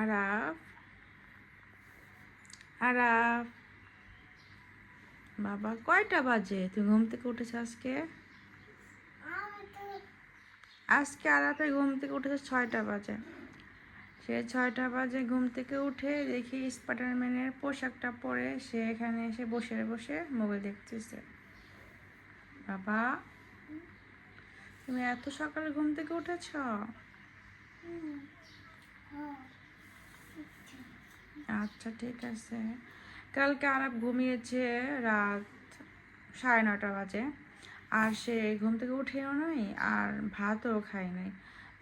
আরাফ আরাফ। বাবা, কয়টা বাজে? তুই ঘুম থেকে উঠেছ আজকে? আজকে আরাফে ঘুম থেকে উঠেছে ছয়টা বাজে। সে ছয়টা বাজে ঘুম থেকে উঠে দেখি স্পাইডারম্যানের পোশাকটা পরে সে এখানে এসে বসে বসে মোবাইল দেখতেছে। বাবা, তুমি এত সকালে ঘুম থেকে উঠেছ? আচ্ছা ঠিক আছে। কালকে আরাপ ঘুমিয়েছে রাত সাড়ে নটা বাজে। আর সে ঘুম থেকে উঠেও নাই, আর ভাতও খায় নাই।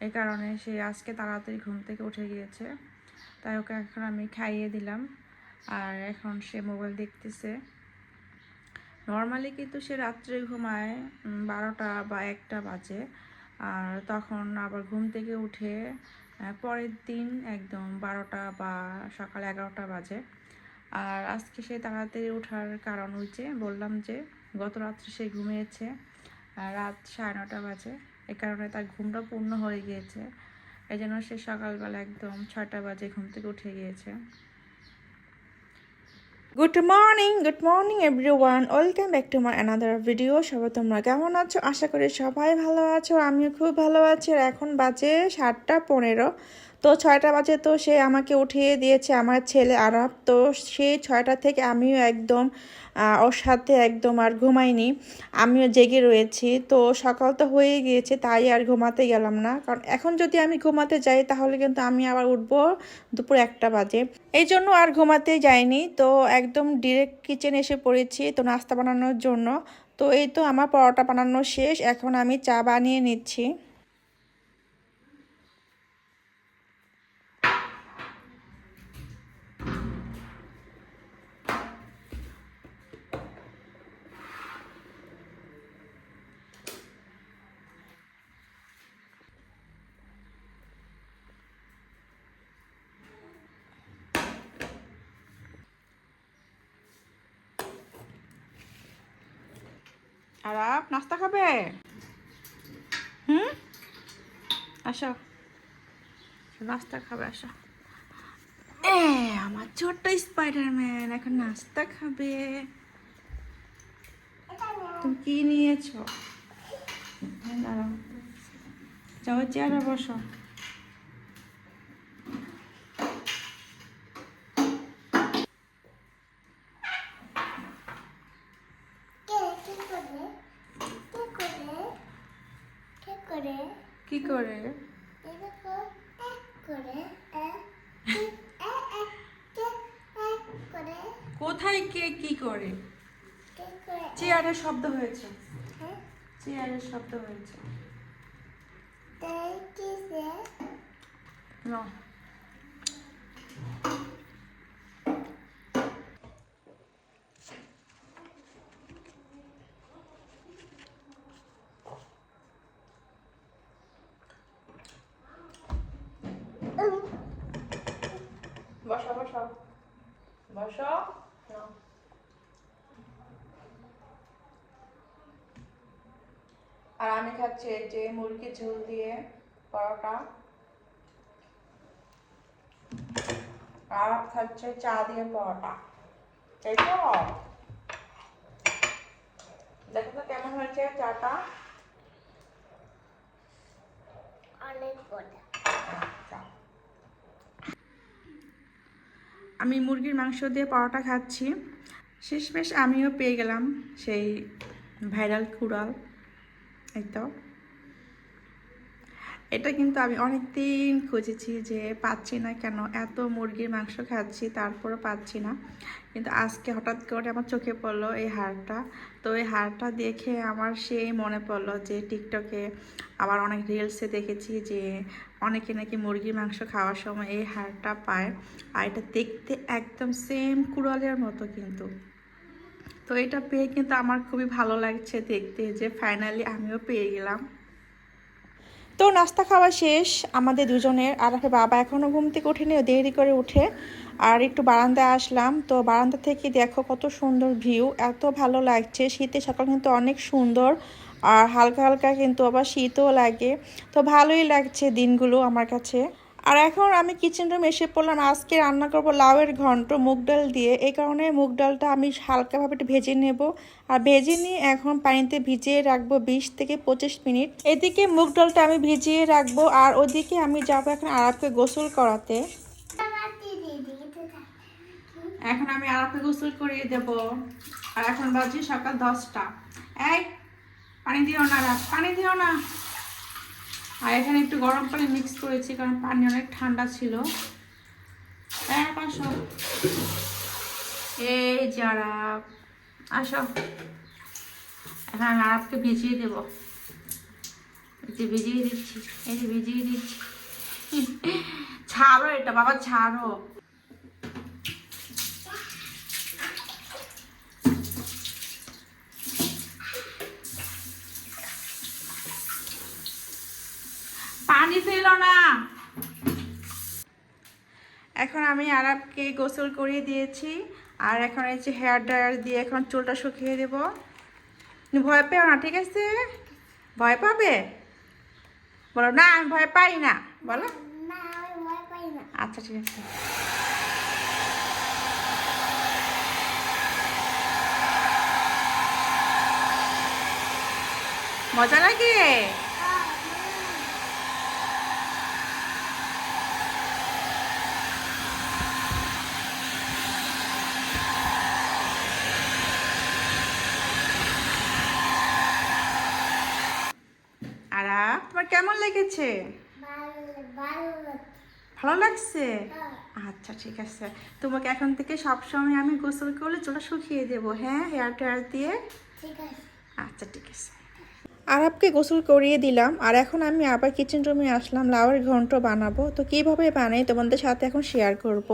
এই কারণে সে আজকে তাড়াতাড়ি ঘুম থেকে উঠে গিয়েছে। তাই ওকে এখন আমি খাইয়ে দিলাম। আর এখন সে মোবাইল দেখতেছে। নর্মালি কিন্তু সে রাত্রে ঘুমায় বারোটা বা একটা বাজে। আর তখন আবার ঘুম থেকে উঠে পরের দিন একদম বারোটা বা সকাল এগারোটা বাজে। আর আজকে সে তাড়াতাড়ি ওঠার কারণ হচ্ছে বললাম যে গত রাত্রে সে ঘুমিয়েছে রাত সাড়ে নটা বাজে। এ কারণে তার ঘুমটা পূর্ণ হয়ে গিয়েছে। এই জন্য সে সকালবেলা একদম ছটা বাজে ঘুম থেকে উঠে গিয়েছে। Good morning good morning everyone welcome back to my another video সবাই তোমরা কেমন আছো? আশা করি সবাই ভালো আছো, আমিও খুব ভালো আছি। আর এখন বাজে সাতটা পনেরো। তো ছয়টা বাজে তো সে আমাকে উঠিয়ে দিয়েছে আমার ছেলে আরাপ তো সেই ছয়টা থেকে আমিও একদম ওর সাথে একদম আর ঘুমাইনি। আমিও জেগে রয়েছি। তো সকাল তো হয়ে গিয়েছে, তাই আর ঘুমাতে গেলাম না। কারণ এখন যদি আমি ঘুমাতে যাই, তাহলে কিন্তু আমি আবার উঠবো দুপুর একটা বাজে। এই জন্য আর ঘুমাতে যাইনি। তো একদম ডিরেক্ট কিচেন এসে পড়েছি তো নাস্তা বানানোর জন্য। তো এই তো আমার পরোটা বানানো শেষ। এখন আমি চা বানিয়ে নিচ্ছি। আর আপ নাস্তা খাবে? হুম? আসো, নাস্তা খাবে, আসো। এ, আমার ছোট্ট স্পাইডারম্যান এখন নাস্তা খাবে। তুমি কি নিয়েছো? দাঁড়াও। যাও, চেয়ারে বসো কি করে কোথায় কে কি করে চেয়ারের শব্দ হয়েছে চেয়ারের শব্দ হয়েছে। না বসো বসো বসো নাও। আর আমি খাচ্ছি এই যে মুরগি ঝোল দিয়ে পরোটা। আর খাচ্ছে চা দিয়ে পরোটা। এই তো। দেখো তো কেমন হয়েছে চাটা? আচ্ছা। আমি মুরগির মাংস দিয়ে পরোটা খাচ্ছি। শেষমেশ আমিও পেয়ে গেলাম সেই ভাইরাল কুড়াল। এই তো এটা কিন্তু আমি অনেক দিন খুঁজেছি যে পাচ্ছি না কেন, এত মুরগির মাংস খাচ্ছি, তারপরও পাচ্ছি না। কিন্তু আজকে হঠাৎ করে আমার চোখে পড়ল এই হারটা তো এই হারটা দেখে আমার সেই মনে পড়ল যে টিকটকে আবার অনেক রিলসে দেখেছি যে অনেকে নাকি মুরগির মাংস খাওয়ার সময় এই হারটা পায়। আর এটা দেখতে একদম সেম কুড়ালের মতো কিন্তু। তো এটা পেয়ে কিন্তু আমার খুবই ভালো লাগছে দেখতে যে ফাইনালি আমিও পেয়ে গেলাম। তো নাস্তা খাওয়া শেষ, আমাদের দুজনের আর আমার বাবা এখনও ঘুম থেকে ওঠেনি দেরি করে উঠে। আর একটু বারান্দায় আসলাম, তো বারান্দা থেকে দেখো কত সুন্দর ভিউ, এত ভালো লাগছে, শীতের সকাল কিন্তু অনেক সুন্দর, আর হালকা হালকা কিন্তু আবার শীতও লাগে। তো ভালোই লাগছে দিনগুলো আমার কাছে। আর এখন আমি কিচেন রুমে এসে পড়লাম। আজকে রান্না করব লাউয়ের ঘন্ট, মুগ ডাল দিয়ে। এই কারণে মুগ ডালটা আমি হালকাভাবে একটু ভেজে নেব। আর ভেজে নিয়ে এখন পানিতে ভিজিয়ে রাখব বিশ থেকে পঁচিশ মিনিট। এদিকে মুগ ডালটা আমি ভিজিয়ে রাখব আর ওদিকে আমি যাব এখন আরবকে গোসল করাতে। এখন আমি আরবকে গোসল করিয়ে দেব। আর এখন বাজে সকাল দশটা। এই, পানি দিও না পানি দিও না। আর এখানে একটু গরম পানি মিক্স করেছি, কারণ পানি অনেক ঠান্ডা ছিল। হ্যাঁ আসো এই যারা আসো। এখন আমি আরবকে ভিজিয়ে দেবো। যে ভিজিয়ে দিচ্ছি, এই ভিজিয়ে দিচ্ছি। ছাড়ো এটা, বাবা, ছাড়ো। পানি ফেলো না। এখন আমি আরাবকে গোসল করিয়ে দিয়েছি। আর এখন এই যে হেয়ার ড্রায়ার দিয়ে এখন চুলটা শুকিয়ে দেব। ভয় পেও না ঠিক আছে? ভয় পাবে? বলো না আমি ভয় পাই না। বলো। আচ্ছা ঠিক আছে। মজা লাগে আরা তোমার কেমন লেগেছে? ভালো লাগছে? আচ্ছা ঠিক আছে। তোমাকে এখন থেকে সবসময় আমি গোসল করলে চুলটা শুকিয়ে দেবো হ্যাঁ? হেয়ার টেয়ার দিয়ে? আচ্ছা ঠিক আছে। আরবকে গোসল করিয়ে দিলাম আর এখন আমি আবার কিচেন রুমে আসলাম লাউয়ের ঘন্ট বানাবো। তো কীভাবে বানাই তোমাদের সাথে এখন শেয়ার করব?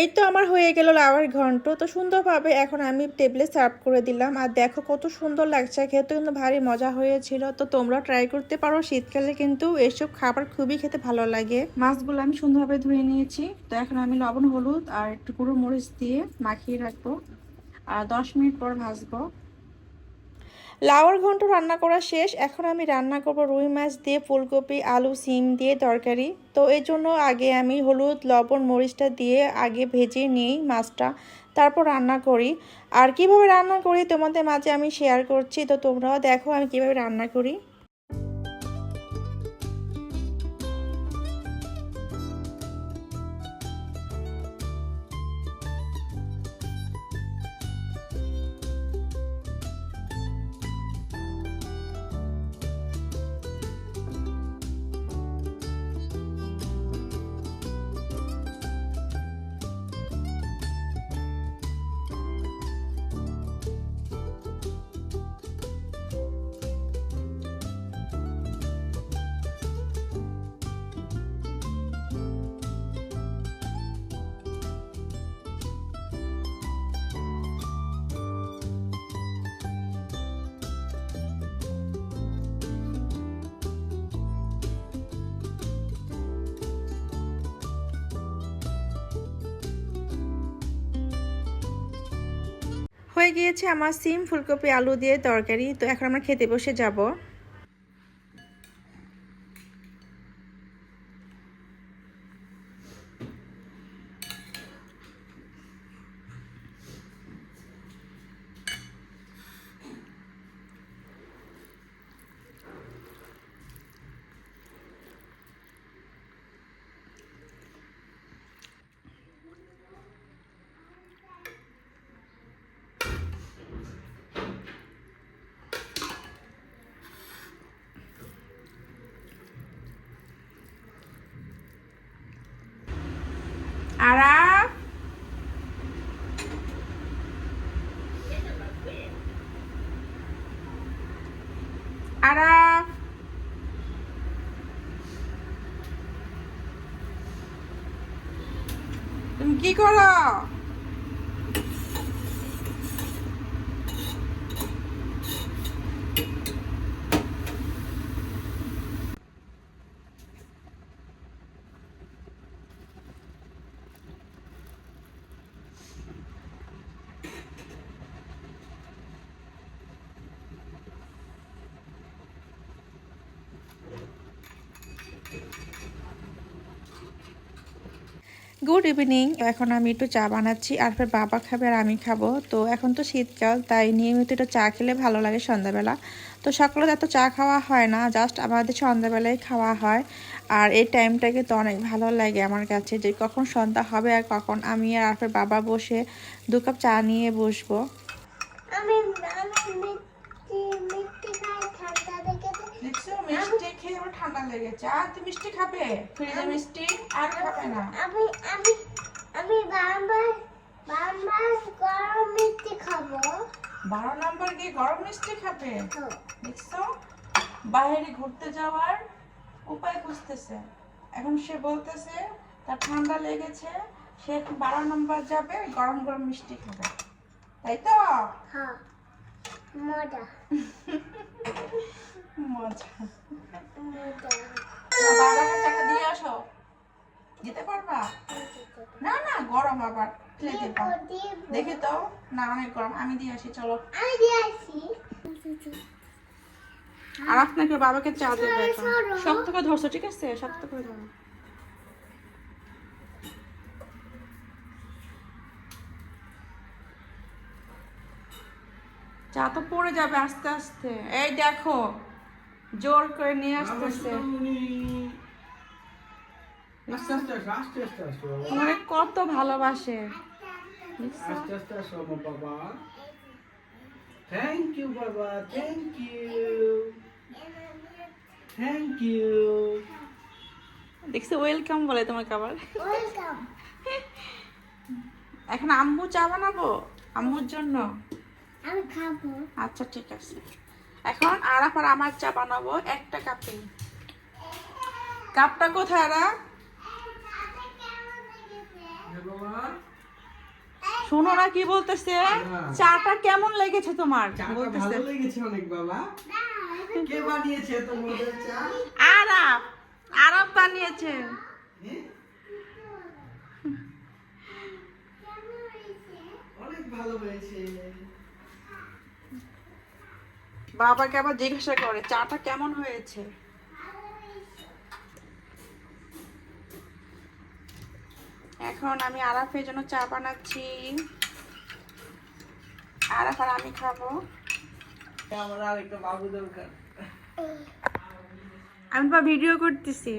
এই তো আমার হয়ে গেল লাউয়ের ঘন্ট। তো সুন্দরভাবে এখন আমি টেবলে সার্ভ করে দিলাম। আর দেখো কত সুন্দর লাগছে। খেতে কিন্তু ভারী মজা হয়েছিল। তো তোমরা ট্রাই করতে পারো। শীতকালে কিন্তু এসব খাবার খুবই খেতে ভালো লাগে। মাছগুলো আমি সুন্দরভাবে ধুয়ে নিয়েছি। তো এখন আমি লবণ, হলুদ আর একটু গুঁড়ো মরিচ দিয়ে মাখিয়ে রাখব। আর দশ মিনিট পর ভাজবো। লাউর ঘন্ট রান্না করা শেষ। এখন আমি রান্না করব রুই মাছ দিয়ে ফুলকপি, আলু, সিম দিয়ে তরকারি। তো এর জন্য আগে আমি হলুদ, লবণ, মরিচটা দিয়ে আগে ভেজে নিই মাছটা। তারপর রান্না করি। আর কীভাবে রান্না করি তোমাদের মাঝে আমি শেয়ার করছি। তো তোমরাও দেখো আমি কীভাবে রান্না করি। হয়ে গিয়েছে আমার সিম ফুলকপি আলু দিয়ে তরকারি। তো এখন আমরা খেতে বসে যাব। আরাফ আরাফ তুমি কি করো? গুড ইভিনিং এখন আমি একটু চা বানাচ্ছি। আর ফের বাবা খাবে আর আমি খাব। তো এখন তো শীতকাল তাই নিয়মিত একটু চা খেলে ভালো লাগে সন্ধ্যাবেলা। তো সকালে এত চা খাওয়া হয় না জাস্ট আমাদের সন্ধ্যাবেলায় খাওয়া হয়। আর এই টাইমটাকে তো অনেক ভালো লাগে আমার কাছে যে কখন সন্ধ্যা হবে আর কখন আমি আর ফের বাবা বসে দু কাপ চা নিয়ে বসবো। আমি আমি মিষ্টি মিষ্টি? খেয়ে আমার ঠান্ডা লেগেছে। আর তুই মিষ্টি খাবে? ফ্রিজে মিষ্টি আর খাবে না। আমি আমি আমি বারবার বারবার গরম মিষ্টি খাব। বারো নম্বর গিয়ে গরম মিষ্টি খাবে? দেখছ? বাইরে ঘুরতে যাওয়ার উপায় খুঁজতেছে। এখন সে বলতেছে তার ঠান্ডা লেগেছে সে এখন বারো নম্বর যাবে গরম গরম মিষ্টি খাবে। তাই তো? হ্যাঁ। মজা। মজা। মজা বাবাকে চাকা দিয়ে আসো। দিতে পারবা? না না গরম আবার দেখি তো না অনেক গরম। আমি দিয়ে আসি চলো। আমি দিয়ে আসি। আর আপনাকে বাবাকে চা দেবে শক্ত করে ধরছো ঠিক আছে? শক্ত করে ধরো। চা তো পড়ে যাবে আস্তে আস্তে। এই দেখো। জোর করে নিয়ে আসতেছে। আস্তে আস্তে আসো আস্তে আস্তে আসো তোমার কত ভালোবাসে। দেখছ? আস্তে আস্তে আসো বাবা। থ্যাংক ইউ বাবা থ্যাংক ইউ থ্যাংক ইউ দেখছ ওয়েলকাম বলে তোমাকে আবার। ওয়েলকাম এখন আম্মু চা বানাবো? আম্মুর জন্য? আমি খাব। আচ্ছা ঠিক আছে। এখন আর আমার চা বানাবো একটা কাপে কাপটা কোথায় রা শোনো না কি বলতেছে। চাটা কেমন লেগেছে তোমার? চাটা বলতেছে। ভালো লেগেছে অনেক বাবা। কে বানিয়েছে তোমাদের চা? আরাপ আরাপ বানিয়েছে? অনেক ভালো হয়েছে। বাবাকে আবার জিজ্ঞাসা করে চাটা কেমন হয়েছে? এখন আমি আরাফের জন্য চা বানাচ্ছি। আরাফ আর আমি খাব। আমার আর একটা বাবু দরকার। আমি তো ভিডিও করতেছি।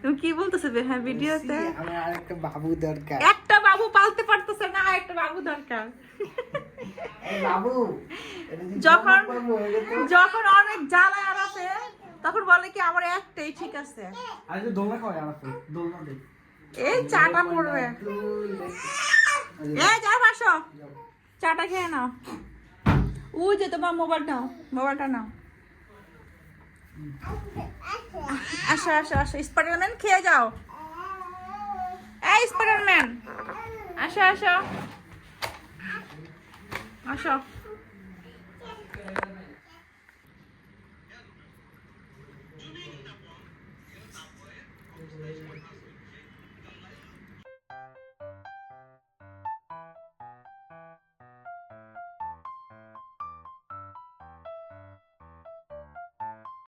তুমি কি বলতেছো? হ্যাঁ ভিডিওতে? আমার আর একটা বাবু দরকার। একটা বাবু পালতে পারতেছে না একটা বাবু দরকার। বাবু যখন যখন অনেক জ্বালায় আরাফে তখন বলে কি আমার একটাই ঠিক আছে। আর যে দোলনা দে। এই চাটা পড়বে। এই যা বাসো চাটা খেয়ে নাও। ও যে তোমার মোবাইল নাও মোবাইলটা নাও। আসো আসো আসো স্পাইডারম্যান খেয়ে যাও। এই স্পাইডারম্যান আসো আসো। আসো। Thank you.